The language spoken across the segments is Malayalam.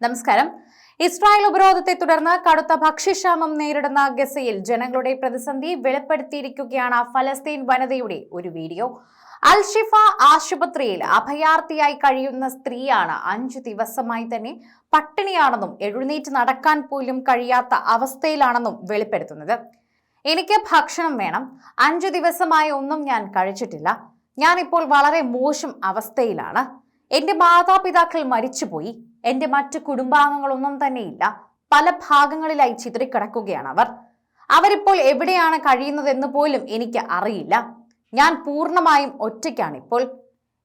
നമസ്കാരം. ഇസ്രായേൽ ഉപരോധത്തെ തുടർന്ന് കടുത്ത ഭക്ഷ്യക്ഷാമം നേരിടുന്ന ഗസയിൽ ജനങ്ങളുടെ പ്രതിസന്ധി വെളിപ്പെടുത്തിയിരിക്കുകയാണ് ഫലസ്തീൻ വനിതയുടെ ഒരു വീഡിയോ. അൽ ഷിഫ ആശുപത്രിയിൽ അഭയാർത്ഥിയായി കഴിയുന്ന സ്ത്രീയാണ് അഞ്ചു ദിവസമായി തന്നെ പട്ടിണിയാണെന്നും എഴുന്നേറ്റ് നടക്കാൻ പോലും കഴിയാത്ത അവസ്ഥയിലാണെന്നും വെളിപ്പെടുത്തുന്നത്. എനിക്ക് ഭക്ഷണം വേണം. അഞ്ചു ദിവസമായി ഒന്നും ഞാൻ കഴിച്ചിട്ടില്ല. ഞാനിപ്പോൾ വളരെ മോശം അവസ്ഥയിലാണ്. എന്റെ മാതാപിതാക്കൾ മരിച്ചുപോയി. എന്റെ മറ്റു കുടുംബാംഗങ്ങളൊന്നും തന്നെയില്ല. പല ഭാഗങ്ങളിലായി ചിതറിക്കിടക്കുകയാണ് അവർ. അവരിപ്പോൾ എവിടെയാണ് കഴിയുന്നതെന്ന് പോലും എനിക്ക് അറിയില്ല. ഞാൻ പൂർണമായും ഒറ്റയ്ക്കാണ് ഇപ്പോൾ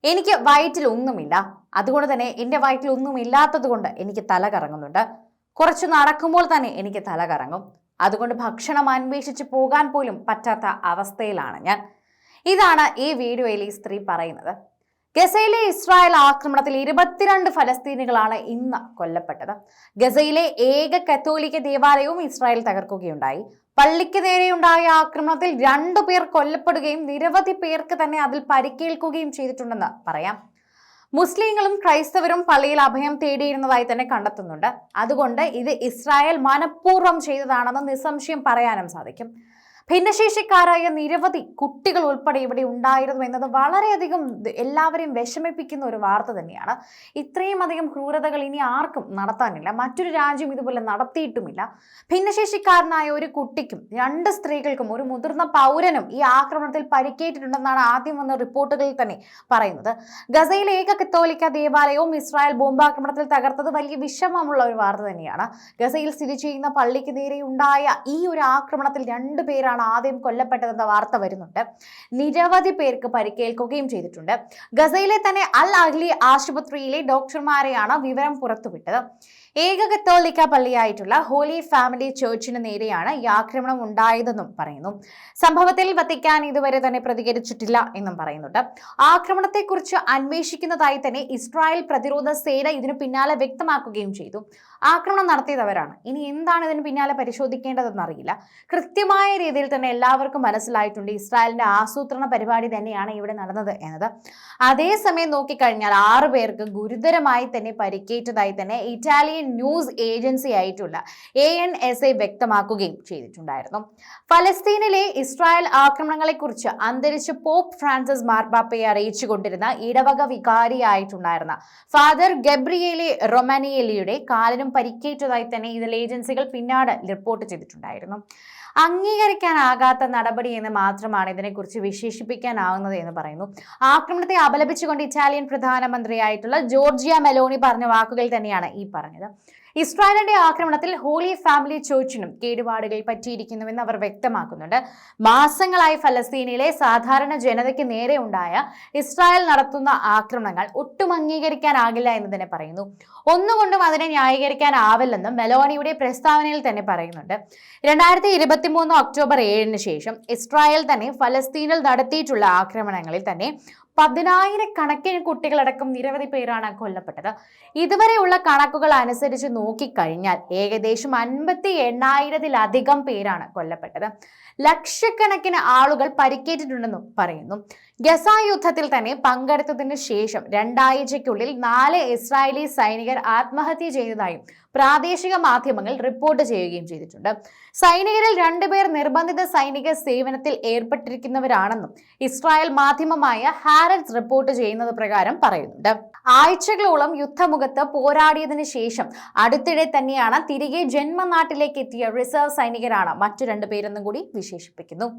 എനിക്ക് വയറ്റിൽ ഒന്നുമില്ല അതുകൊണ്ട് തന്നെ എന്റെ വയറ്റിൽ ഒന്നും ഇല്ലാത്തത് കൊണ്ട് എനിക്ക് തല കറങ്ങുന്നുണ്ട് കുറച്ച് നടക്കുമ്പോൾ തന്നെ എനിക്ക് തല കറങ്ങും അതുകൊണ്ട് ഭക്ഷണം അന്വേഷിച്ച് പോകാൻ പോലും പറ്റാത്ത അവസ്ഥയിലാണ് ഞാൻ. ഇതാണ് ഈ വീഡിയോയിൽ ഈ സ്ത്രീ പറയുന്നത്. ഗസയിലെ ഇസ്രായേൽ ആക്രമണത്തിൽ ഇരുപത്തിരണ്ട് ഫലസ്തീനികളാണ് ഇന്ന് കൊല്ലപ്പെട്ടത്. ഗസയിലെ ഏക കത്തോലിക്ക ദേവാലയവും ഇസ്രായേൽ തകർക്കുകയുണ്ടായി. പള്ളിക്ക് നേരെയുണ്ടായ ആക്രമണത്തിൽ രണ്ടു പേർ കൊല്ലപ്പെടുകയും നിരവധി പേർക്ക് തന്നെ അതിൽ പരിക്കേൽക്കുകയും ചെയ്തിട്ടുണ്ടെന്ന് പറയാം. മുസ്ലിങ്ങളും ക്രൈസ്തവരും പള്ളിയിൽ അഭയം തേടിയിരുന്നതായി തന്നെ കണ്ടെത്തുന്നുണ്ട്. അതുകൊണ്ട് ഇത് ഇസ്രായേൽ മനഃപൂർവം ചെയ്തതാണെന്ന് നിസ്സംശയം പറയാനും സാധിക്കും. ഭിന്നശേഷിക്കാരായ നിരവധി കുട്ടികൾ ഉൾപ്പെടെ ഇവിടെ ഉണ്ടായിരുന്നു എന്നത് വളരെയധികം എല്ലാവരെയും വിഷമിപ്പിക്കുന്ന ഒരു വാർത്ത തന്നെയാണ്. ഇത്രയും അധികം ക്രൂരതകൾ ഇനി ആർക്കും നടത്താനില്ല. മറ്റൊരു രാജ്യം ഇതുപോലെ നടത്തിയിട്ടുമില്ല. ഭിന്നശേഷിക്കാരനായ ഒരു കുട്ടിക്കും രണ്ട് സ്ത്രീകൾക്കും ഒരു മുതിർന്ന പൗരനും ഈ ആക്രമണത്തിൽ പരിക്കേറ്റിട്ടുണ്ടെന്നാണ് ആദ്യം വന്ന റിപ്പോർട്ടുകളിൽ തന്നെ പറയുന്നത്. ഗസയിലെ ഏക കത്തോലിക്ക ദേവാലയവും ഇസ്രായേൽ ബോംബാക്രമണത്തിൽ തകർത്തത് വലിയ വിഷമമുള്ള ഒരു വാർത്ത തന്നെയാണ്. ഗസയിൽ സ്ഥിതി ചെയ്യുന്ന പള്ളിക്ക് നേരെ ഉണ്ടായ ഈ ഒരു ആക്രമണത്തിൽ രണ്ടു പേരാണ് ആദ്യം കൊല്ലപ്പെട്ടതെന്ന വാർത്ത വരുന്നുണ്ട്. നിരവധി പേർക്ക് പരിക്കേൽക്കുകയും ചെയ്തിട്ടുണ്ട്. ഗസയിലെ തന്നെ അൽ അഹ്ലി ആശുപത്രിയിലെ ഡോക്ടർമാരെയാണ് വിവരം പുറത്തുവിട്ടത്. ഏക കത്തോലിക്ക പള്ളിയായിട്ടുള്ള ഹോലി ഫാമിലി ചേർച്ചിന് നേരെയാണ് ഈ ആക്രമണം ഉണ്ടായതെന്നും പറയുന്നു. സംഭവത്തിൽ വത്തിക്കാൻ ഇതുവരെ തന്നെ പ്രതികരിച്ചിട്ടില്ല എന്നും പറയുന്നുണ്ട്. ആക്രമണത്തെക്കുറിച്ച് അന്വേഷിക്കുന്നതായി തന്നെ ഇസ്രായേൽ പ്രതിരോധ സേന ഇതിനു പിന്നാലെ വ്യക്തമാക്കുകയും ചെയ്തു. ആക്രമണം നടത്തിയതവരാണ്. ഇനി എന്താണ് ഇതിന് പിന്നാലെ പരിശോധിക്കേണ്ടതെന്ന് അറിയില്ല. കൃത്യമായ രീതിയിൽ തന്നെ എല്ലാവർക്കും മനസ്സിലായിട്ടുണ്ട് ഇസ്രായേലിന്റെ ആസൂത്രണ പരിപാടി തന്നെയാണ് ഇവിടെ നടന്നത് എന്നത്. അതേസമയം നോക്കിക്കഴിഞ്ഞാൽ ആറു പേർക്ക് ഗുരുതരമായി തന്നെ പരിക്കേറ്റതായി തന്നെ ഇറ്റാലിയൻ ന്യൂസ് ഏജൻസി ആയിട്ടുള്ള എ എൻ എസ് എ വ്യക്തമാക്കുകയും ചെയ്തിട്ടുണ്ടായിരുന്നു. ഫലസ്തീനിലെ ഇസ്രായേൽ ആക്രമണങ്ങളെക്കുറിച്ച് അന്തരിച്ച പോപ്പ് ഫ്രാൻസിസ് മാർപ്പാപ്പയെ അറിയിച്ചുകൊണ്ടിരുന്ന ഇടവക വികാരിയായിട്ടുണ്ടായിരുന്ന ഫാദർ ഗബ്രിയേലി റൊമാനിയേലിയുടെ കാലിനും പരിക്കേറ്റതായി തന്നെ ഇതിൽ ഏജൻസികൾ പിന്നാട് റിപ്പോർട്ട് ചെയ്തിട്ടുണ്ടായിരുന്നു. അംഗീകരിക്കാനാകാത്ത നടപടി എന്ന് മാത്രമാണ് ഇതിനെക്കുറിച്ച് വിശേഷിപ്പിക്കാനാവുന്നത് എന്ന് പറയുന്നു. ആക്രമണത്തെ അപലപിച്ചുകൊണ്ട് ഇറ്റാലിയൻ പ്രധാനമന്ത്രിയായിട്ടുള്ള ജോർജിയ മെലോണി പറഞ്ഞ വാക്കുകൾ തന്നെയാണ് ഈ പറഞ്ഞത്. ഇസ്രായേലിന്റെ ആക്രമണത്തിൽ ഹോളി ഫാമിലി ചോർച്ചിനും കേടുപാടുകൾ പറ്റിയിരിക്കുന്നുവെന്ന് അവർ വ്യക്തമാക്കുന്നുണ്ട്. മാസങ്ങളായി ഫലസ്തീനിലെ സാധാരണ ജനതയ്ക്ക് നേരെ ഉണ്ടായ ഇസ്രായേൽ നടത്തുന്ന ആക്രമണങ്ങൾ ഒട്ടും അംഗീകരിക്കാനാകില്ല എന്ന് തന്നെ പറയുന്നു. ഒന്നുകൊണ്ടും അതിനെ ന്യായീകരിക്കാനാവില്ലെന്നും മെലോണിയുടെ പ്രസ്താവനയിൽ തന്നെ പറയുന്നുണ്ട്. രണ്ടായിരത്തി ഇരുപത്തി മൂന്ന് ഒക്ടോബർ ഏഴിന് ശേഷം ഇസ്രായേൽ തന്നെ ഫലസ്തീനിൽ നടത്തിയിട്ടുള്ള ആക്രമണങ്ങളിൽ തന്നെ പതിനായിരക്കണക്കിന് കുട്ടികളടക്കം നിരവധി പേരാണ് കൊല്ലപ്പെട്ടത്. ഇതുവരെയുള്ള കണക്കുകൾ അനുസരിച്ച് നോക്കിക്കഴിഞ്ഞാൽ ഏകദേശം അൻപത്തി എണ്ണായിരത്തിലധികം പേരാണ് കൊല്ലപ്പെട്ടത്. ലക്ഷക്കണക്കിന് ആളുകൾ പരിക്കേറ്റിട്ടുണ്ടെന്നും പറയുന്നു. ഗസ യുദ്ധത്തിൽ തന്നെ പങ്കെടുത്തതിന് ശേഷം രണ്ടാഴ്ചയ്ക്കുള്ളിൽ നാല് ഇസ്രായേലി സൈനികർ ആത്മഹത്യ ചെയ്തതായും പ്രാദേശിക മാധ്യമങ്ങൾ റിപ്പോർട്ട് ചെയ്യുകയും ചെയ്തിട്ടുണ്ട്. സൈനികരിൽ രണ്ടുപേർ നിർബന്ധിത സൈനിക സേവനത്തിൽ ഏർപ്പെട്ടിരിക്കുന്നവരാണെന്നും ഇസ്രായേൽ മാധ്യമമായ ഹാരറ്റ്സ് റിപ്പോർട്ട് ചെയ്യുന്നത് പ്രകാരം പറയുന്നുണ്ട്. ആഴ്ചകളോളം യുദ്ധമുഖത്ത് പോരാടിയതിനു ശേഷം അടുത്തിടെ തന്നെയാണ് തിരികെ ജന്മനാട്ടിലേക്ക് എത്തിയ റിസർവ് സൈനികരാണ് മറ്റു രണ്ടുപേരെന്നും കൂടി വിശേഷിപ്പിക്കുന്നു.